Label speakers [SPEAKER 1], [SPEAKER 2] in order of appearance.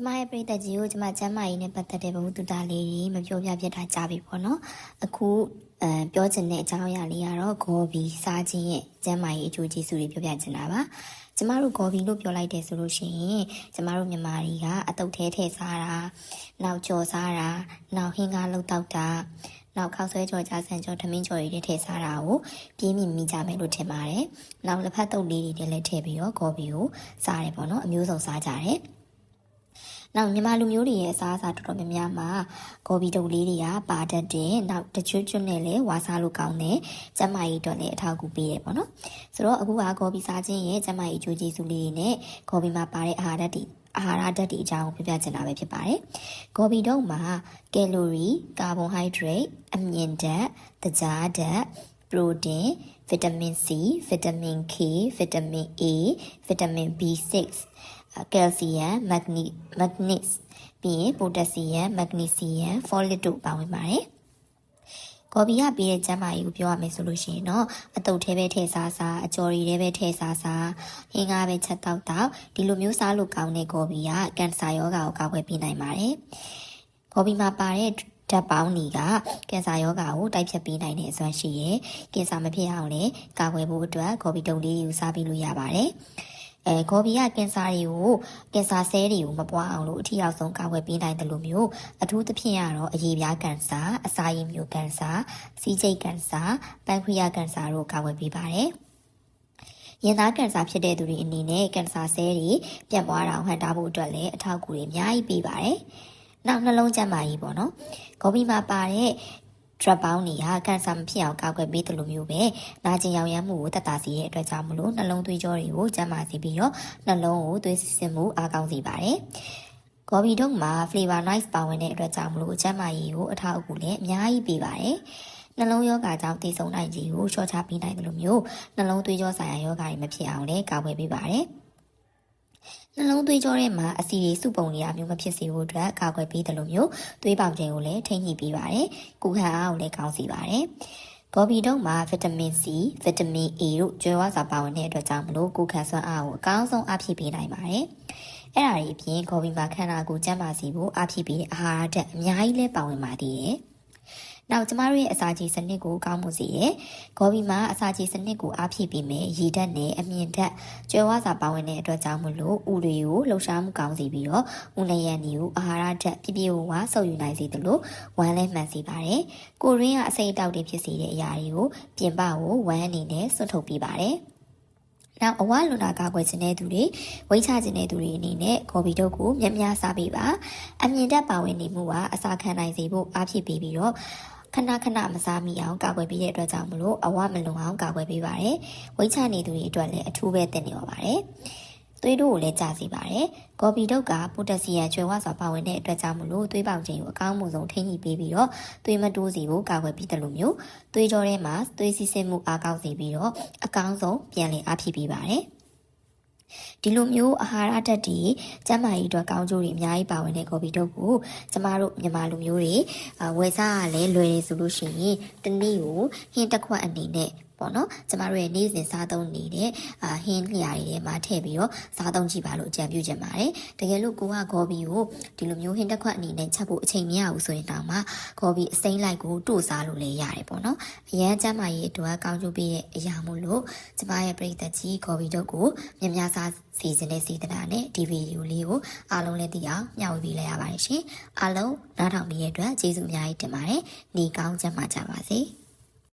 [SPEAKER 1] ကျမရဲ့ပရိသတ်ကြီးကိုကျမကျမ်းမာရေးနဲ့ပတ်သက်တဲ့ဘဝတူတာလေးတွေမပြောပြဖြစ်တာကြားပြီပေါ့နော်အခုအဲပြောချင်တဲ့အကြောင်းအရာလေးကတော့ဂေါ်ဘီစားခြင်းရဲ့ကျမ်းမာရေးအကျိုးကျေးဇူးတွေပြောပြချင်တာပါကျမတို့ဂေါ်ဘီလို့ပြောလိုက်တယ်ဆိုလို့ရှိရင်ကျမတို့မြန်မာတွေကအတုတ်သေးထည့်စားတာနောက်ကြော်စားတာနောက်ဟင်းကားလှုပ်တောက်တာနောက်ခောက်ဆွဲကြော်ကြားဆန်ကြော်ထမင်းကြော်တွေထည့်စားတာကိုပြင်းမြင့်မိကြမယ်လို့ထင်ပါတယ်။နောက်လက်ဖက်တုပ်လေးတွေလည်းထည့်ပြီးတော့ဂေါ်ဘီကိုစားတယ်ပေါ့နော်အမျိုးစုံစားကြတယ်။ နောက်မြန်မာလူမျိုးတွေရဲ့အစားအစာတော်တော်များများမှာဂေါ်ဘီတုပ်လေးတွေကပါတတ်တယ်။နောက်တချွတ်ချွတ်နဲ့လည်းဝါစားလို့ကောင်းတယ်။ကျန်းမာရေးအတွက်လည်းအထောက်အကူပေးတယ်ပေါ့နော်။ဆိုတော့အခုကဂေါ်ဘီစားခြင်းရဲ့ကျန်းမာရေးအကျိုးကျေးဇူးလေးတွေနဲ့ဂေါ်ဘီမှာပါတဲ့အာဟာရတွေအာဟာရဓာတ်တွေအကြောင်းကိုပြပြချင်တာပဲဖြစ်ပါတယ်။ဂေါ်ဘီတုံးမှာကယ်လိုရီ၊ကာဗွန်ဟိုက်ဒရိတ်၊အမြင့်ဓာတ်၊တကြားဓာတ်၊ပရိုတင်းဗီတာမင် C ဗီတာမင် K ဗီတာမင် A ဗီတာမင် B6 ကယ်လ်ဆီယမ်မက်ဂနီမက်ဂနစ်ပြီးရင်ပိုတက်ဆီယမ်မက်ဂနီဆီယမ်ဖောလစ်တို့ပါဝင်ပါတယ်ကော်ပီကပေးတဲ့ကျန်းမာရေးကိုပြောရမယ်ဆိုလို့ရှိရင်တော့အတုပ်သေးပဲထည့်စားစားအကြော်ရီသေးပဲထည့်စားစားဟင်းကားပဲချက်တောက်တောက်ဒီလိုမျိုးစားလို့ကောင်းတဲ့ကော်ပီကကင်ဆာရောဂါကိုကာကွယ်ပေးနိုင်ပါတယ်ကော်ပီမှာပါတဲ့ဓာတ်ပေါင်းတွေကကင်ဆာရောဂါကိုတိုက်ဖြတ်ပေးနိုင်တဲ့အစွမ်းရှိရယ်ကင်ဆာမဖြစ်အောင်လည်းကာကွယ်ဖို့အတွက်ကော်ပီတုံလေးယူစားပြီးလို့ရပါတယ် အဲဂေါ်ဘီကကင်ဆာတွေကိုကင်ဆာဆဲတွေကိုမပွားအောင်လို့အထူးအောင်ဆုံးကာကွယ်ပေးနိုင်တယ်လို့မျိုးအထူးသဖြင့်ကတော့အရေးပြားကင်ဆာအစာရည်မျိုးကင်ဆာစီးကျိတ်ကင်ဆာပန်ခရီးယားကင်ဆာတို့ကာကွယ်ပေးပါတယ်ရင်သားကင်ဆာဖြစ်တဲ့သူတွေအနေနဲ့ကင်ဆာဆဲတွေပြတ်ပွားတာကိုဟန်တာဖို့အတွက်လည်းအထောက်အကူတွေအများကြီးပေးပါတယ်။နောက်နှလုံးကျန်းမာရေးပေါ့နော်။ဂေါ်ဘီမှာပါတဲ့ drug ပေါင်းတွေကကန်ဆာမဖြစ်အောင်ကာကွယ်ပေးတယ်လို့မျိုးပဲနာကျင်ရောင်ရမ်းမှုကိုတက်တာစေတဲ့အတွက်ကြောင့်မလို့နှလုံးသွေးကြောတွေကိုကျန်းမာစေပြီးတော့နှလုံးကိုသွေးစစ်စစ်မှုအားကောင်းစေပါတယ်။ဂေါ်ဘီတုံးမှာ flavor nice ပါဝင်တဲ့အတွက်ကြောင့်မလို့ကျန်းမာရေးကိုအထောက်အကူလည်းအများကြီးပေးပါတယ်။နှလုံးရောဂါကြောင့်တည်ဆုံနိုင်ခြင်းကိုလျှော့ချပေးနိုင်တယ်လို့မျိုးနှလုံးသွေးကြောဆိုင်ရာယောဂါတွေမဖြစ်အောင်လည်းကာကွယ်ပေးပါတယ်။ နှလုံးသွေးကြောထဲမှာအဆီတွေစုပုံနေတာမျိုးမဖြစ်စေဖို့အတွက်ကာကွယ်ပေးတယ်လို့မျိုးသွေးပေါင်ချိန်ကိုလည်းထိန်းညှိပေးပါတယ်။ကုခံအားကိုလည်းကောင်းစေပါတယ်။ဂေါ်ဘီတုံးမှာဗီတာမင် C ဗီတာမင် A တို့ကျွဲဝါစာပါဝင်တဲ့အတွက်ကြောင့်မလို့ကုခံစွမ်းအားကိုအကောင်းဆုံးအဖြစ်ပေးနိုင်ပါတယ်။အဲ့ဒါတွေအပြင်ဂေါ်ဘီမှာခန္ဓာကိုယ်ကျန်းမာစေဖို့အဖြစ်ပေးတဲ့အာဟာရဓာတ်အများကြီးလည်းပါဝင်ပါသေးတယ်။ နောက်ကျမတို့ရဲ့အစာချေစနစ်ကိုကောင်းမှုစေရယ်ဂေါ်ဘီမှာအစာချေစနစ်ကိုအားဖြည့်ပေးမယ်ရည်ဓာတ်နဲ့အမြင့်ဓာတ်ကျွဲဝါစာပါဝင်တဲ့အတွက်ကြောင့်မလို့ဥတွေကိုလှုပ်ရှားမှုကောင်းစေပြီးတော့ဥလျံဒီကိုအာဟာရဓာတ်ပြပြဝဝဆုပ်ယူနိုင်စေသလိုဝမ်းလည်းမှန်စေပါတယ်ကိုရင်းကအစိတ်အတောက်တွေဖြစ်စေတဲ့အရာတွေကိုပြင်ပကိုဝမ်းအနေနဲ့ဆွတ်ထုတ်ပေးပါတယ်နောက်အဝလွန်တာကာကွယ်ခြင်းတဲ့သူတွေဝိတ်ချခြင်းတဲ့သူတွေအနေနဲ့ကော်ပီတုပ်ကိုများများစားပေးပါအမြင့်တက်ပါဝင်နေမှုကအစာခံနိုင်စေဖို့အားဖြစ်ပေးပြီးတော့ ခဏခဏမစားမိအောင်ကာကွယ်ပေးတဲ့အတွက်ကြောင့်မလို့အဝမလုံအောင်ကာကွယ်ပေးပါတယ်။ဝိတ်ချနေသူတွေအတွက်လည်းအထူးပဲတင်နေပါပါတယ်။သွေးတို့ကိုလည်းကြာစေပါတယ်။ကော်ပီတုပ်ကပိုတက်ဆီယမ်ကျွဲဝါစွာပါဝင်တဲ့အတွက်ကြောင့်မလို့သွေးပေါင်ချိန်ကိုအကောင်းဆုံးထိန်းညှိပေးပြီးတော့သွေးမတိုးစီဖို့ကာကွယ်ပြီးတယ်လို့မျိုးသွေးကြောထဲမှာသွေးစီးဆင်းမှုအားကောင်းစေပြီးတော့အကောင်းဆုံးပြန်လည်အားဖြစ်ပေးပါတယ်။ ဒီလိုမျိုးအာဟာရဓာတ်တွေကျန်းမာရေးအတွက်ကောင်းကျိုးတွေအများကြီးပါဝင်တဲ့ကော်ပီတုပ်ကိုကျမတို့မြန်မာလူမျိုးတွေဝယ်စားရလဲလွယ်နေဆိုလို့ရှိရင်တနေ့ကိုဟင်းတစ်ခွက်အနေနဲ့ ပေါ့နော်ကျမတို့ရဲ့နေ့စဉ်စားသုံးနေတဲ့အာဟင်းလျာတွေထဲမှာထည့်ပြီးတော့စားသုံးကြည့်ပါလို့အကြံပြုချင်ပါတယ်တကယ်လို့ကိုကဂေါ်ဘီကိုဒီလိုမျိုးဟင်းတစ်ခွက်အနေနဲ့ချက်ဖို့အချိန်မရဘူးဆိုရင်တောင်မှဂေါ်ဘီအစိမ့်လိုက်ကိုတို့စားလို့လည်းရတယ်ပေါ့နော်အရန်ကျန်းမာရေးအတွက်ကောင်းကျိုးပေးတဲ့အရာမို့လို့ကျမရဲ့ပရိသတ်ကြီးဂေါ်ဘီတို့ကိုများများစားစီစဉ်တဲ့စေတနာနဲ့ဒီဗီဒီယိုလေးကိုအားလုံးလည်းသိအောင်မျှဝေပေးလိုက်ရပါတယ်ရှင်အားလုံးနားထောင်ပြီးရတဲ့အတွက်ကျေးဇူးအများကြီးတင်ပါတယ်နေကောင်းကြပါကြပါစေ